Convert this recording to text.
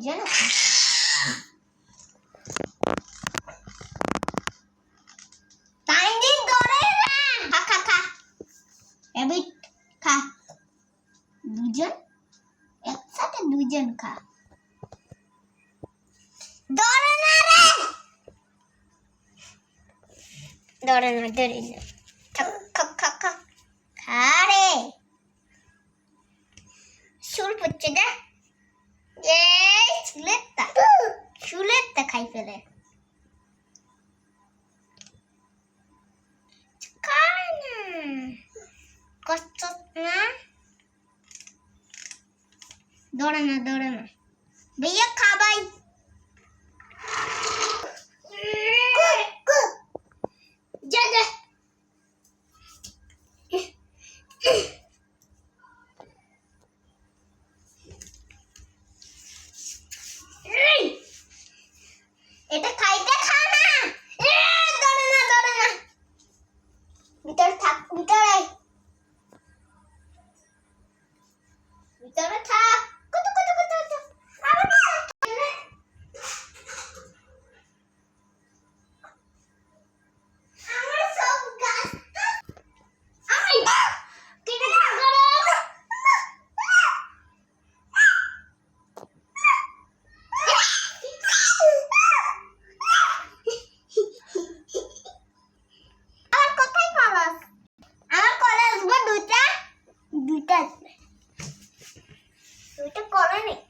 Niye ne Binding gorilla. Ka ka ka. Rabbit ka. দুজন Evet দুজন খা ka. না রে ধরে না ধরে না খা রে সুর Yeah. সিলেটটা চুলেরটা খাই ফেলে কষ্ট না দৌড়ে না দৌড়ে না ভাইয়া খাবাই Don't attack. corren